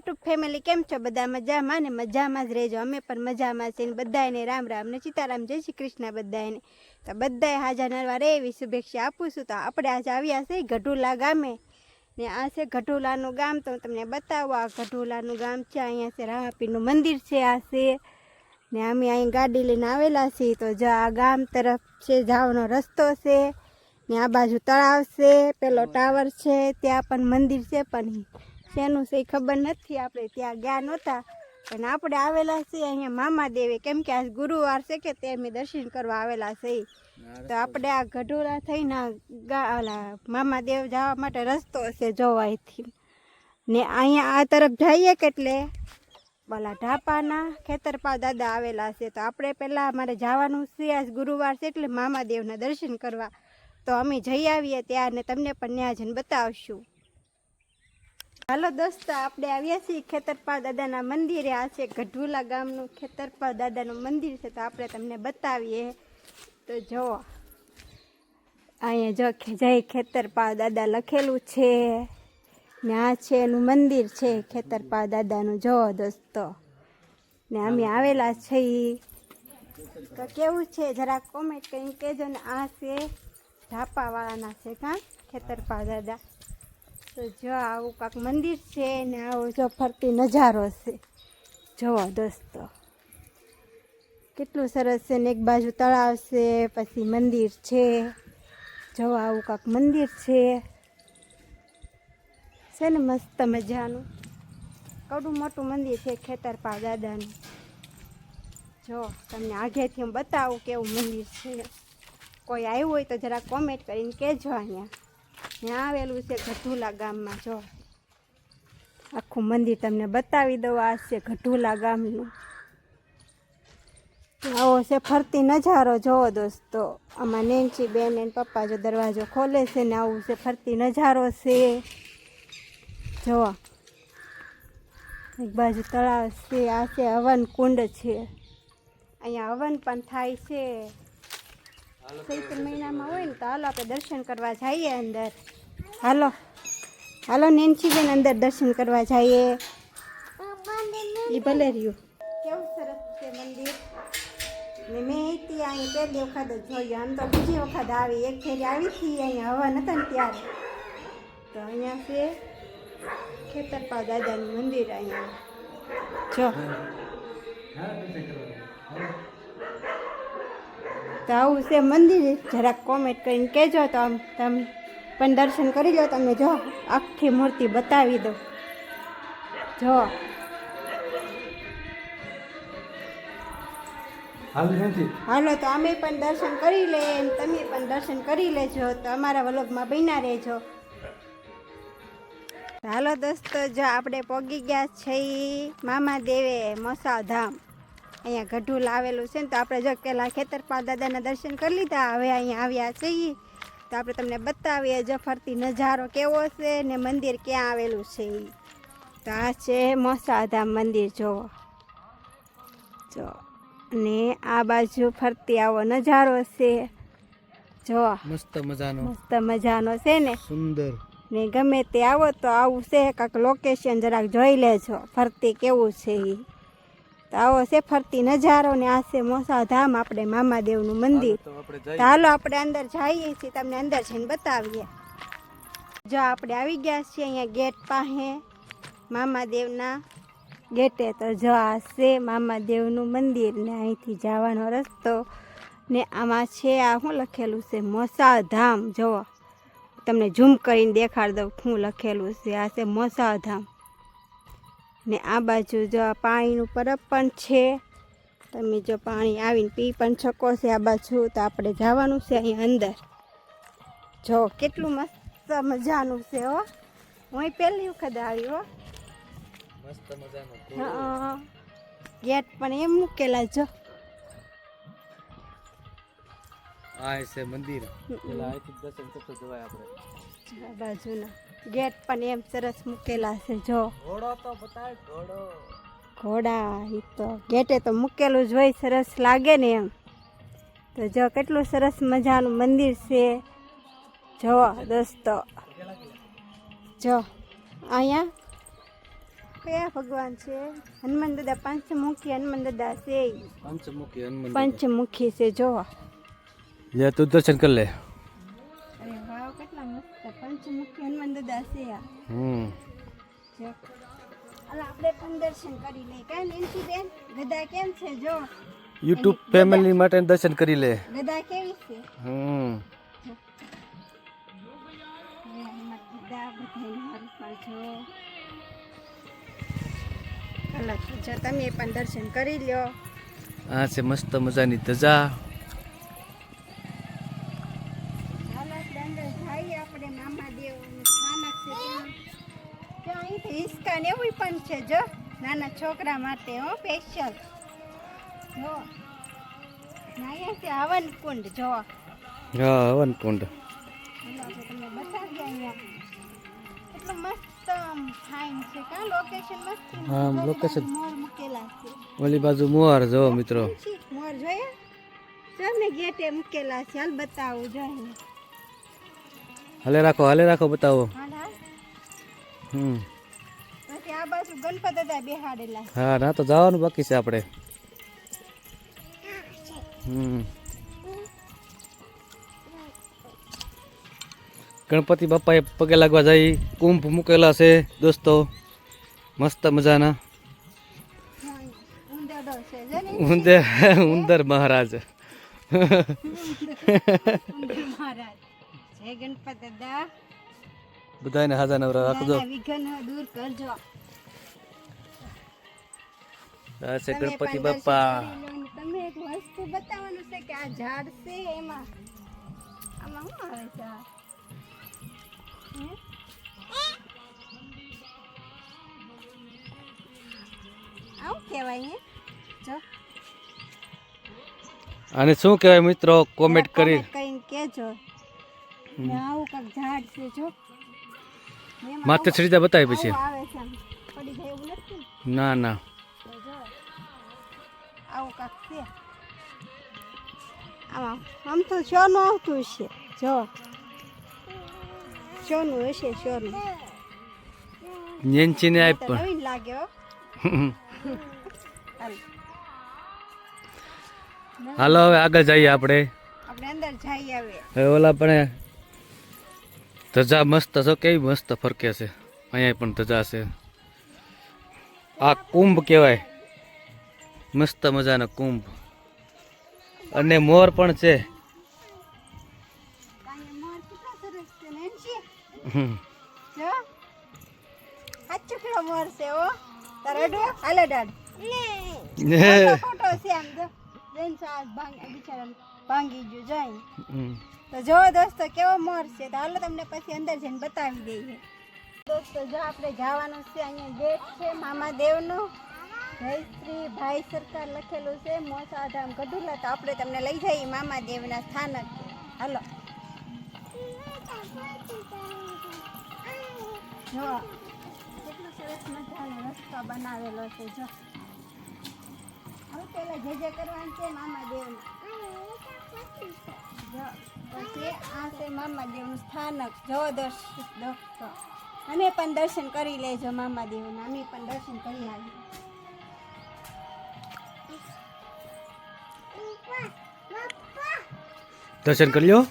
YouTube family કેમ છો? બધા મજામાં ને મજામાં જ રહેજો. અમે પણ મજામાં છીએ બધાને રામ રામ ને સીતારામ જય શ્રી કૃષ્ણ બધાને તો બધાએ હાજર નરવા રે એવી શુભેચ્છા આપું છું. તો આપણે આજે આવ્યા છે ગઢુલા ગામે. ને આ છે ગઢુલાનું ગામ. તો હું તમને બતાવું આ ગઢુલાનું ગામ છે અહીંયા છે રામાપીરનું મંદિર છે આ છે. ને અમે અહીં ગાડી લઈને આવેલા છીએ. તો જો આ ગામ તરફ છે જવાનો રસ્તો છે. ને આ બાજુ તળાવ છે. પેલો ટાવર છે. ત્યાં પણ મંદિર છે પણ શેનું છે ખબર નથી આપણે ત્યાં ગયા નહોતા. પણ આપણે આવેલા છીએ અહીંયા મામા દેવે. કેમ કે આજ ગુરુવાર છે કે તે અમે દર્શન કરવા આવેલા છે તો આપણે આ ગઢોરા થઈને ઓલા મામા દેવ જવા માટે રસ્તો છે જોવાયથી. ને અહીંયા આ તરફ જઈએ કે એટલે બોલા ઢાપાના ખેતરપા દાદા આવેલા છે. તો આપણે પહેલાં અમારે જવાનું છે આજ ગુરુવાર છે એટલે મામા દેવના દર્શન કરવા. તો અમે જઈ આવીએ ત્યાં ને તમને પણ ત્યાં જઈને બતાવશું. હાલો દોસ્તો આપણે આવ્યા છીએ ખેતરપાળ દાદાના મંદિરે. આ છે ગઢુલા ગામનું ખેતરપાળ દાદાનું મંદિર છે તો આપણે તમને બતાવીએ. તો જુઓ અહીંયા જો જય ખેતરપાળ દાદા લખેલું છે. ને આ છે એનું મંદિર છે ખેતરપાળ દાદાનું. જુઓ દોસ્તો ને અમે આવેલા છીએ. તો કેવું છે જરા કોમેન્ટ કરીને કહેજો ને આ છે ઢાપાવાળાના છે કાં ખેતરપાળ દાદા. તો જો આવું કાંક મંદિર છે ને આવો જો ફરતી નજારો છે. જુઓ દોસ્તો. કેટલું સરસ છે ને એક બાજુ તળાવ છે, પછી મંદિર છે. જો આવું કાંક મંદિર છે. છે ને મસ્ત મજાનું. કડું મોટું મંદિર છે ખેતરપા દાદાનું. જો તમને આગેથી હું બતાવું કેવું મંદિર છે. કોઈ આવ્યું હોય તો જરા કોમેન્ટ કરીને કહેજો અહીંયા. ત્યાં આવેલું છે ગઢુલા ગામમાં? જો, આખું મંદિર તમને બતાવી દઉં, આ છે ગઢુલા ગામનું. આવો છે ફરતી નજારો. જોવો દોસ્તો, આમાં નેનચી બેન એન પપ્પા જો દરવાજો ખોલે છે ને આવું છે ફરતી નજારો છે. જોવો એક બાજુ તળાવ છે, આ છે હવન કુંડ છે. અહીંયા હવન પણ થાય છે. ચૈત્ર મહિનામાં હોય ને તો હાલો આપણે દર્શન કરવા જઈએ અંદર. હાલો. હાલો નેન્સીબેન અંદર દર્શન કરવા જઈએ. એ ભલે રહ્યું. કેવું સરસ છે મંદિર. ને મેં અહીંથી અહીં પહેલી વખત જ જોયું. આમ તો બીજી વખત આવી. એક ફેરી આવી હતી, અહીંયા હવા નતા ને ત્યારે. તો અહીંયા છે ખેતરપા દાદાનું મંદિર અહીંયા. જો. તો આવું છે મંદિર. જરાક કોમેન્ટ કરીને કહેજો તો આમ તમે પણ દર્શન કરી લો તમે. જો આખી મૂર્તિ બતાવી દો જો. હાલો તો અમે પણ દર્શન કરી લઈએ તમે પણ દર્શન કરી લેજો. તો અમારા વલોગમાં બન્યા રહેજો. હાલો દોસ્તો જો આપણે પોગી ગયા છીએ મામા દેવે મસાધામ ધામ અહીંયા ગઢું લાવેલું છે ને તો આપણે જો પેલા ખેતરપાળ દાદાના દર્શન કરી લીધા હવે અહીંયા આવ્યા છીએ. તો આપણે તમને બતાવીએ જો ફરતી નજારો કેવો છે ને મંદિર ક્યાં આવેલું છે તો આ છે મોસાધામ મંદિર જોવો જો. ને આ બાજુ ફરતી આવો નજારો છે. જો મસ્ત મજાનો. મસ્ત મજાનો છે ને. સુંદર. ને ગમે તે આવો તો આવું છે કાંક લોકેશન જરાક જોઈ લેજો. ફરતી કેવું છે એ તો આવો છે ફરતી નજારો ને આ છે મોસાધામ આપણે મામાદેવનું મંદિર. તો આપણે હાલો આપણે અંદર જઈએ છીએ તમને અંદર જઈને બતાવીએ. જો આપણે આવી ગયા છીએ અહીંયા ગેટ પાસે મામાદેવના ગેટે. તો જો આ છે મામાદેવનું મંદિર ને અહીંથી જવાનો રસ્તો. ને આમાં છે આ શું લખેલું છે? મોસાધામ. જુઓ તમને ઝૂમ કરીને દેખાડ દઉં શું લખેલું છે. આ છે મોસા ધામ ને આ બાજુ જો આ પાણીનું પરબ પણ છે. તમે જો પાણી આવીને પી પણ શકો છો આ બાજુ તો આપણે જવાનું છે અહીં અંદર. જો કેટલું મસ્ત મજાનું છે હો. હું પહેલી વખત આવી હો. મસ્ત મજાનો હા ગેટ પણ એમ મૂકેલા જો. આ છે મંદિર. પેલા અહીંથી દર્શન કરતો જવાય આપણે. આ બાજુના. ગેટ પણ એમ સરસ મૂકેલા છે જો. ઘોડો તો બતાય ઘોડો. ઘોડા એ તો ગેટે તો મૂકેલું જ હોય સરસ લાગે ને એમ. તો જો કેટલું સરસ મજાનું મંદિર છે. જો દોસ્તો. જો અહીંયા કયા ભગવાન છે? હનુમાન દાદા પંચમુખી હનુમાન દાદા છે. પંચમુખી હનુમાન પંચમુખી છે જો. લે તું દર્શન કર લે. અરે વાવ કેટલા મસ્ત પંચમુખી આ. હમ. આપણે પણ દર્શન કરી લઈએ. કાંઈ નેન્સી બેન ગદા કેમ છે? જો. યુટ્યુબ ફેમિલી માટે દર્શન કરી લે. ગદા કેવી છે? હમ. તમે પણ દર્શન કરી લ્યો. આ છે મસ્ત મજાની ધજા. છોકરા માટે હો સ્પેશિયલ જો ના છે હવન કુંડ જો. હા હવન કુંડ તમને બતાવીએ અહીંયા. એટલું મસ્ત ફાઇન છે કા? લોકેશન મસ્ત હા, લોકેશન મોર મૂકેલા છે. ઓલી બાજુ મોર જો મિત્રો. મોર જોયા? સામે ગેટે મૂકેલા છે. હાલ બતાવું જોઈએ હાલે રાખો હાલે રાખો બતાવો. હમ. પછી આ બાજુ ગણપત દાદા બેહાડેલા. હા ના તો જવાનું બાકી છે આપણે. હમ. ગણપતિ બાપાએ પગે લાગવા જાય કુંભ મૂકેલા છે દોસ્તો. મસ્ત મજાના. ઉંદર ઉંદર મહારાજ. બધાને હાજા નવરા રાખજો. વિઘ્ન દૂર કરજો. છે ગણપતિ બાપા દર્શન કરી લો ને તમે એક વસ્તુ બતાવવાનું છે કે આ ઝાડ છે એમાં. આમાં શું આવે છે આવું કહેવાય જો. અને શું કહેવાય મિત્રો? કોમેન્ટ કરી. કરીને કહેજો. ને આવું કાંઈક ઝાડ છે જો. માથે ચડીતા બતાવી પછી. ને? ના. આવું કાંક છે. આમાં આમ તો સોનું આવતું હશે. જો. શોનું હશે સોનું નેન્ચીને આપ પણ. નવીન લાગે હો. હાલો હવે આગળ જઈએ આપણે. આપણે અંદર હવે. ઓલા પણ ધજા મસ્ત છો કેવી મસ્ત ફરકે છે. અહીંયા પણ ધજા છે. આ કુંભ કહેવાય. મસ્ત મજાનો કુંભ. અને મોર પણ છે. જો દોસ્તો કેવો મોર છે? તો હાલો તમને પછી અંદર જઈને બતાવી દઈએ. દોસ્તો જો આપણે જવાનું છે અહીંયા ગેટ છે મામા દેવનો. જય શ્રી ભાઈ સરકાર લખેલું છે મોસાધામ ગઢુલા. તો આપણે તમને લઈ જઈએ મામા દેવના સ્થાનક. હાલો. જો, કેટલો સરસ મજાનો રસ્તો બનાવેલો છે, જો. હવે પેલા જે જે કરવાનું છે મામા દેવના જો, પછી આ છે મામાદેવનું સ્થાનક. જો, દર્શ દોસ્તો અમે પણ દર્શન કરી લેજો મામાદેવના. અમે પણ દર્શન કરી આવીએ. દર્શન કરી લ્યો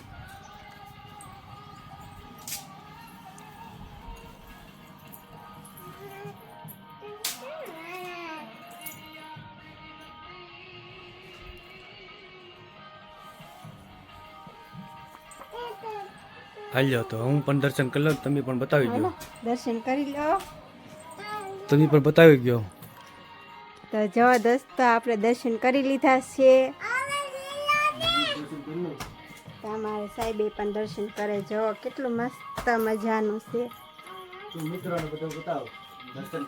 હાલ્યો તો હું પણ દર્શન કરી લઉં તમે પણ બતાવી હાલો ગયો દર્શન કરી લો તમે પણ બતાવી ગયો તો જો દોસ્તો આપણે દર્શન કરી લીધા છે તમારે સાહેબે પણ દર્શન કરે. જો કેટલું મસ્ત મજાનું છે.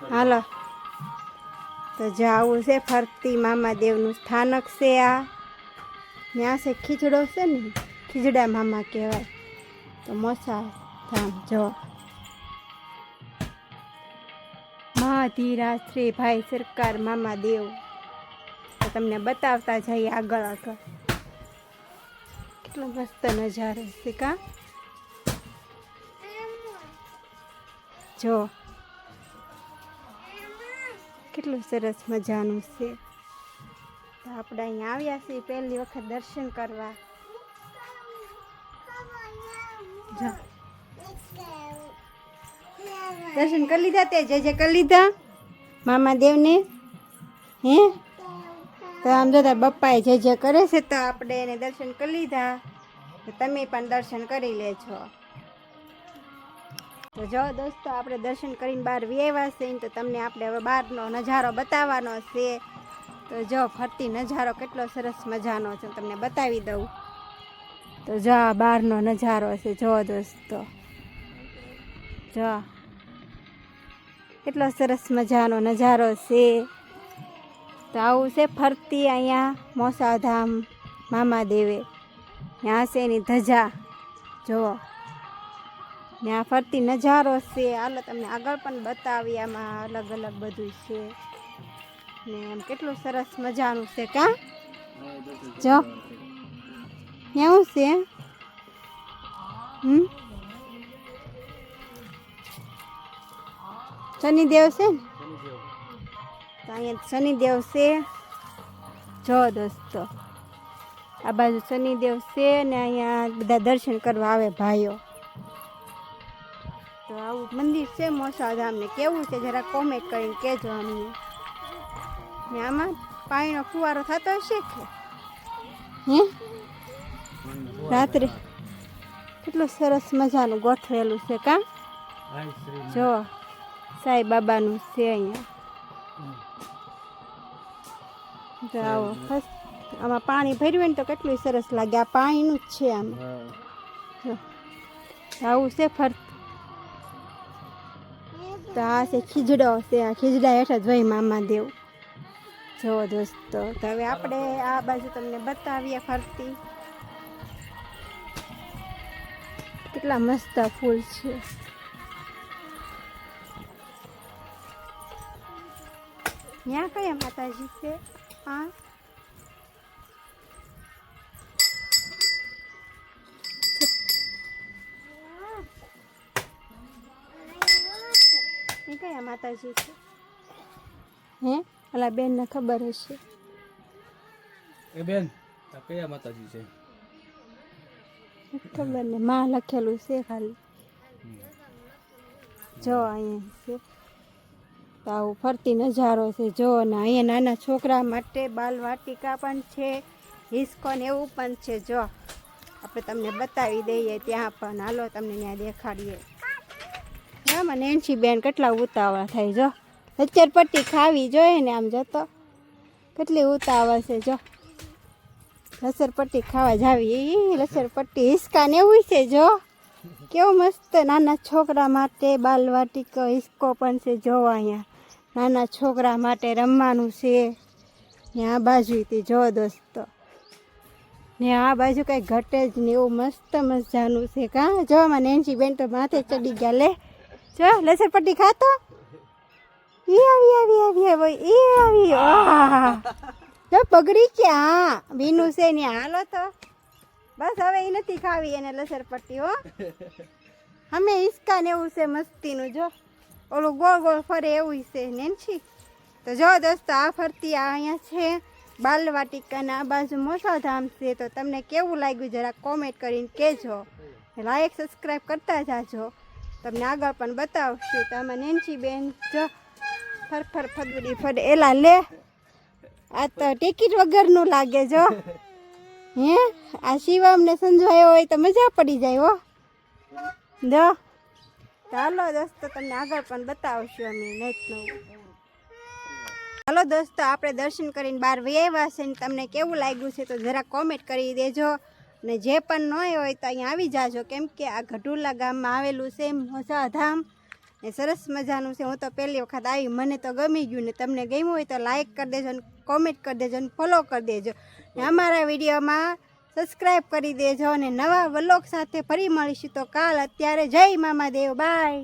હાલો. તો જો આવું છે ફરતી મામાદેવનું સ્થાનક છે આ. ત્યાં છે ખીચડો છે ને ખીચડા મામા કહેવાય. તો મોસા ધામ જો મહાધીરા શ્રી ભાઈ સરકાર મામા દેવ. તો તમને બતાવતા જઈએ આગળ આગળ. કેટલો મસ્ત નજારો છે કા? જો. કેટલું સરસ મજાનું છે. આપણે અહીંયા આવ્યા છીએ પહેલી વખત દર્શન કરવા. જો. દર્શન કરી લીધા તે જે જે કરી લીધા મામા દેવને, હે? તો આમ જોતા બપ્પાએ જે જે કરે છે તો આપણે એને દર્શન કરી લીધા. તમે પણ દર્શન કરી લેજો. તો જો દોસ્તો, આપણે દર્શન કરીને બહાર વ્યવા છે તો તમને આપણે હવે બહારનો નજારો બતાવવાનો છે. તો જો ફરતી નજારો કેટલો સરસ મજાનો છે તમને બતાવી દઉં. તો જો બહારનો નજારો છે, જો દોસ્તો. જો કેટલો સરસ મજાનો નજારો છે. તો આવું છે ફરતી અહીંયા મોસાધામ મામાદેવે. ત્યાં છે એની ધજા. જુઓ. ત્યાં ફરતી નજારો છે. હાલો તમને આગળ પણ બતાવી આમાં અલગ અલગ બધું છે. ને એમ કેટલું સરસ મજાનું છે કા? જો. કેવું છે? હમ? શનિદેવ છે ને? તો અહીંયા શનિદેવ છે. જો દોસ્તો આ બાજુ શનિદેવ છે ને અહીંયા બધા દર્શન કરવા આવે ભાઈઓ. તો આવું મંદિર છે મોસાધામને કેવું છે? જરા કોમેન્ટ કરીને કહેજો અમને. ને આમાં પાણીનો ફુવારો થતો હશે કે? હે? રાત્રે. કેટલું સરસ મજાનું ગોઠવેલું છે કામ. જો. સાઈ બાબાનું છે અહીંયા તો આવો આમાં પાણી ભર્યું ને તો કેટલું સરસ લાગે આ પાણીનું જ છે આમ. આવું છે ફરત તો આ છે ખીજડો છે આ ખીજડા હેઠળ જોઈ મામા દેવ જો દોસ્તો તો હવે આપણે આ બાજુ તમને બતાવીએ ફરતી. કેટલા મસ્ત ફૂલ છે. ત્યાં કયા માતાજી છે આ કયા માતાજી છે હે ઓલા બેનને ખબર હશે એ બેન કયા માતાજી છે ખબર ને માં લખેલું છે ખાલી જો અહીંયા છે તો આવું ફરતી નજારો છે. જો ને અહીંયા નાના છોકરા માટે બાલ વાટિકા પણ છે હિસ્કોન એવું પણ છે. જો, આપણે તમને બતાવી દઈએ ત્યાં પણ. હાલો, તમને ત્યાં દેખાડીએ. હા, મને એનસી બેન કેટલા ઉતાવળા થાય. જો લચ્ચરપટ્ટી ખાવી જોઈએ ને આમ જતો. કેટલી ઉતાવળ છે. જો લસરપટ્ટી ખાવા જાવી. ઈ લસરપટ્ટી હિસકા ને એવું છે. જો, કેવું મસ્ત નાના છોકરા માટે બાલવાટિકો હિસકો પણ છે. જોવા અહીંયા. નાના છોકરા માટે રમવાનું છે. ને આ બાજુથી જો દોસ્તો. ને આ બાજુ કંઈ ઘટે જ નહીં, એવું મસ્ત મજાનું છે. કાં? જો મને નેન્સી બેન તો માથે ચડી ગયા. લે, જો, લસરપટ્ટી ખાતો. એ આવી આવી આવી આવી એ આવી. ઓહા જો, પગડી ક્યાં બીનું છે ને હાલો તો. બસ, હવે એ નથી ખાવી એને લસરપટ્ટી, હો. અમે ઈસકા ને એવું છે, મસ્તીનું, જો. ઓલું ગોળ ગોળ ફરે એવું છે નેન્સી તો જો દોસ્તો, આ ફરતી આ અહીંયા છે, બાલવાટિકાના આ બાજુ મોસાધામ છે, તો તમને કેવું લાગ્યું જરા કોમેન્ટ કરીને કહેજો. લાઈક સબસ્ક્રાઈબ કરતા જાજો. તમને આગળ પણ બતાવશું. તો આમાં નેન્સી બેન જો ફર ફર, ફગડી ફરે. એલા લે, આ તો ટિકિટ વગરનું લાગે જો. હે? આ શિવમને સમજાયો હોય તો મજા પડી જાય હો. જો. ચાલો દોસ્તો, તમને આગળ પણ બતાવશું અમે નેટનું. હાલો દોસ્તો, આપણે દર્શન કરીને બહાર વ્યવા છે ને તમને કેવું લાગ્યું છે તો જરા કોમેન્ટ કરી દેજો. ને જે પણ ન હોય તો અહીંયા આવી જાજો. કેમ કે આ ગઢુલા ગામમાં આવેલું છે મોસાધામ ને સરસ મજાનું છે. હું તો પહેલી વખત આવી. મને તો ગમી ગયું. ને તમને ગમ્યું હોય તો લાઇક કરી દેજો ને કોમેન્ટ કરી દેજો ને ફોલો કરી દેજો. ને અમારા વિડીયોમાં સબસ્ક્રાઈબ કરી દેજો અને નવા વ્લોગ સાથે ફરી મળીશું. તો કાલ અત્યારે જય મામા દેવ બાય.